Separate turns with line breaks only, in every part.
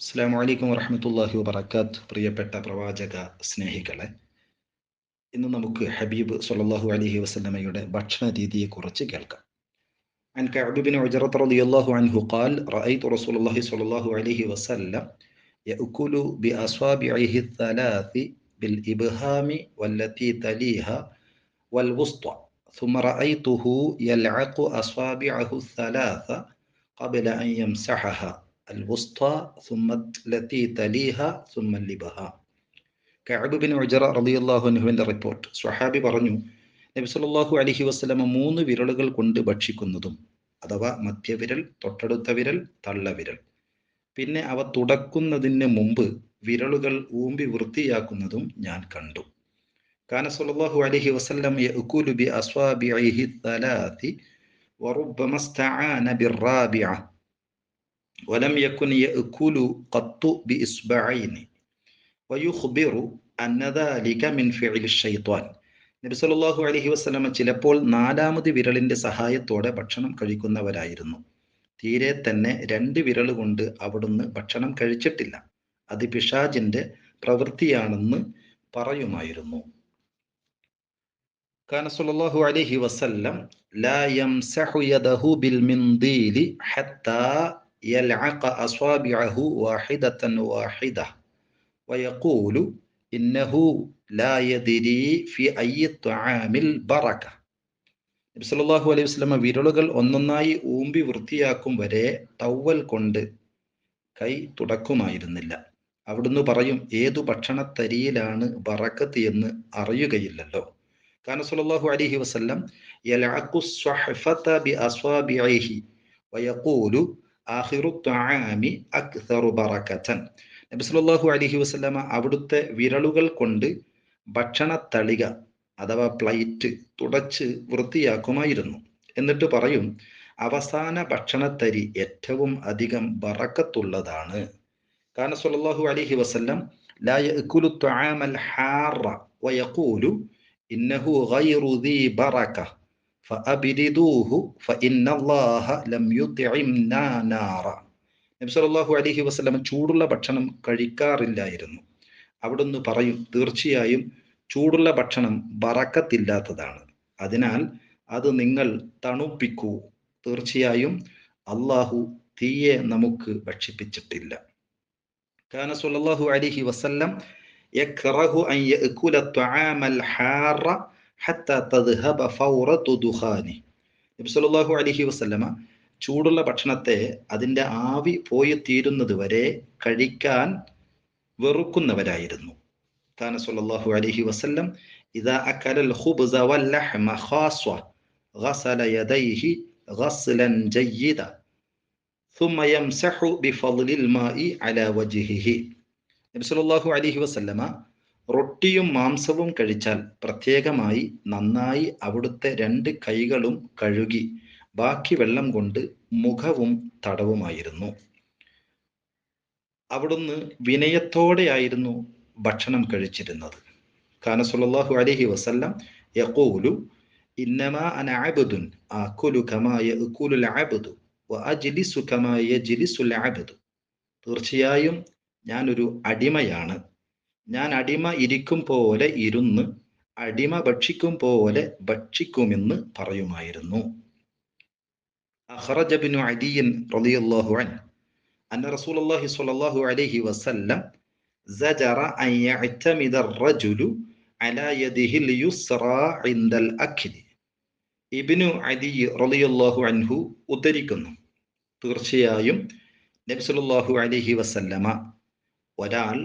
അസ്സാം വലൈക്കും വറഹമത്തല്ലാഹി വബർക്കാത്ത് പ്രിയപ്പെട്ട പ്രവാചക സ്നേഹികളെ ഇന്ന് നമുക്ക് ഹബീബ് സല്ലല്ലാഹു അലൈഹി വസല്ലമയുടെ ഭക്ഷണ രീതിയെക്കുറിച്ച് കേൾക്കാം عن كعب بن عجرة رضي الله عنه قال رأيت رسول الله صلى الله عليه وسلم يأكل بأصابعه الثلاث بالإبهام والتي تليها والوسطى ثم رأيته يلعق أصابعه الثلاث قبل أن يمسحها الوسطى ثم التي تليها ثم اللبها കഅബ് ബിൻ ഉജറ റളിയല്ലാഹു അൻഹുവിന്റെ റിപ്പോർട്ട് സ്വഹാബി പറഞ്ഞു നബി സല്ലല്ലാഹു അലൈഹി വസല്ലമ മൂന്ന് വിരലുകൾ കൊണ്ട് ഭക്ഷിക്കുന്നതും അഥവാ മധ്യവിരൽ തൊട്ടടുത്ത വിരൽ തള്ളവിരൽ പിന്നെ അവ തുടക്കുന്നതിന് മുമ്പ് വിരലുകൾ ഊമ്പി വൃത്തിയാക്കുന്നതും ഞാൻ കണ്ടു കാന സല്ലല്ലാഹു അലൈഹി വസല്ലം യഅകുലു ബി അസ്വാബിഇഹി الثلاث وربما استعان بالرابعه ولم يكن يأكل قط بإصبعين ويخبر أن ذلك من فعل الشيطان നബി സല്ലല്ലാഹു അലൈഹി വസല്ലമ ചിലപ്പോൾ നാലാമത് വിരലിന്റെ സഹായത്തോടെ ഭക്ഷണം കഴിക്കുന്നവരായിരുന്നു തീരെ തന്നെ രണ്ട് വിരൽ കൊണ്ട് അവിടുന്ന് ഭക്ഷണം കഴിച്ചിട്ടില്ല അത് പിശാജിന്റെ പ്രവൃത്തിയാണെന്ന് പറയുമായിരുന്നു كان صلى الله عليه وسلم لا يمسح يده بالمنديل حتى يلعق أصابعه واحدة واحدة ويقول إنه لا يدري في أي الطعام البركة നബി സല്ലല്ലാഹു അലൈഹി വസല്ലമ വിരലുകൾ ഒന്നൊന്നായി ഊമ്പി വൃത്തിയാക്കും വരെ ടവൽ കൊണ്ട് കൈ തുടക്കുമായിരുന്നില്ല അവിടുന്ന് പറയും ഏതു ഭക്ഷണത്തരിയിലാണ് ബറക്കത്ത് എന്ന് അറിയുകയില്ലല്ലോ കാരണം സല്ലല്ലാഹു അലൈഹി വസല്ലം യലഅഖു താമി അക്സറു ബറക്കത്തൻ വയഖൂലു ആഖിറു ത്വആമി നബി സല്ലല്ലാഹു അലൈഹി വസല്ലമ അവിടുത്തെ വിരലുകൾ കൊണ്ട് ഭക്ഷണ തളിക അഥവാ പ്ലേറ്റ് തുടച്ച് വൃത്തിയാക്കുമായിരുന്നു. എന്നിട്ട് പറയും അവസാന ഭക്ഷണത്തരി ഏറ്റവും അധികം ബറക്കത്തുള്ളതാണ്. കാരണം സല്ലല്ലാഹു അലൈഹി വസല്ലം ലാ യഅകുലു ത്വആമൽ ഹാറ വയഖൂലു ഇന്നഹു ബറക. ഫഅബിരിദൂഹു ഫഇന്നല്ലാഹ ലം യുത്ഇംനാ നാറ. നബി സല്ലല്ലാഹു അലൈഹി വസല്ലം ചൂടുള്ള ഭക്ഷണം കഴിക്കാറില്ലായിരുന്നു. അവിടുന്ന് പറയും തീർച്ചയായും ചൂടുള്ള ഭക്ഷണം ബറക്കത്തില്ലാത്തതാണ്. അതിനാൽ അത് നിങ്ങൾ തണുപ്പിക്കൂ. തീർച്ചയായും അള്ളാഹു തീയെ നമുക്ക് ഭക്ഷിപ്പിച്ചിട്ടില്ല. കാന സുല്ലല്ലാഹു അലൈഹി വസല്ലം അൻ യഅകുല ത്വആമൽ حتى تذهب فورة ദുഖാനി നബി സല്ലല്ലാഹു അലൈഹി വസല്ലമ ചൂടുള്ള ഭക്ഷണത്തെ അതിൻ്റെ ആവി പോയി തീരുന്നത് വരെ കഴിക്കാൻ വെറുക്കുന്നവരായിരുന്നു കാന സല്ലല്ലാഹു അലൈഹി വസല്ലം ഇദാ അക്കല الخبز واللحم خاصة غسل يديه غسلا جيدا ثم يمسح بفضل الماء على وجهه നബി സല്ലല്ലാഹു അലൈഹി വസല്ലമ റൊട്ടിയും മാംസവും കഴിച്ചാൽ പ്രത്യേകമായി നന്നായി അവിടുത്തെ രണ്ട് കൈകളും കഴുകി ബാക്കി വെള്ളം കൊണ്ട് മുഖവും തടവുമായിരുന്നു. അവിടുന്ന് വിനയത്തോടെയായിരുന്നു ഭക്ഷണം കഴിച്ചിരുന്നത്. കാന അലഹി വസല്ലം യഖൂലു ഇന്നമാ അന അബ്ദുൻ ആകുലു കമാ യഅകുലുൽ അബ്ദു വഅജ്ലിസു കമാ യജ്ലിസുൽ അബ്ദു. തീർച്ചയായും ഞാനൊരു അടിമയാണ്. ഞാൻ അടിമ ഇരിക്കും പോലെ ഇരുന്ന് അടിമ ഭക്ഷിക്കും പോലെ ഭക്ഷിക്കുമെന്ന് പറയുമായിരുന്നു أخرج ابن عدي رضي الله عنه أن رسول الله صلى الله عليه وسلم زجر أن يعتمد الرجل على يده اليسرى عند الأكل ഇബിനു അദി റളിയല്ലാഹു അൻഹു ഉദ്ധരിക്കുന്നു തീർച്ചയായും നബി സല്ലല്ലാഹു അലൈഹി വസല്ലമ ഒരാൾ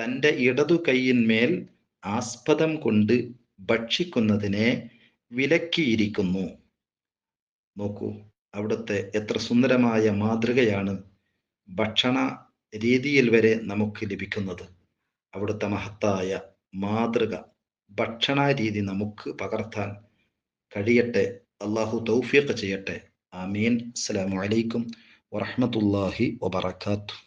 തന്റെ ഇടതു കൈയിന്മേൽ ആസ്പദം കൊണ്ട് ഭക്ഷിക്കുന്നതിനെ വിലക്കിയിരിക്കുന്നു. നോക്കൂ അവിടുത്തെ എത്ര സുന്ദരമായ മാതൃകയാണ് ഭക്ഷണ രീതിയിൽ വരെ നമുക്ക് ലഭിക്കുന്നത്. അവിടുത്തെ മഹത്തായ മാതൃക ഭക്ഷണ രീതി നമുക്ക് പകർത്താൻ കഴിയട്ടെ. അള്ളാഹു തൗഫീഖ് ചെയ്യട്ടെ. ആമീൻ. അസ്സലാമു അലൈക്കും വറഹ്മത്തുള്ളാഹി വബറകാതുഹു.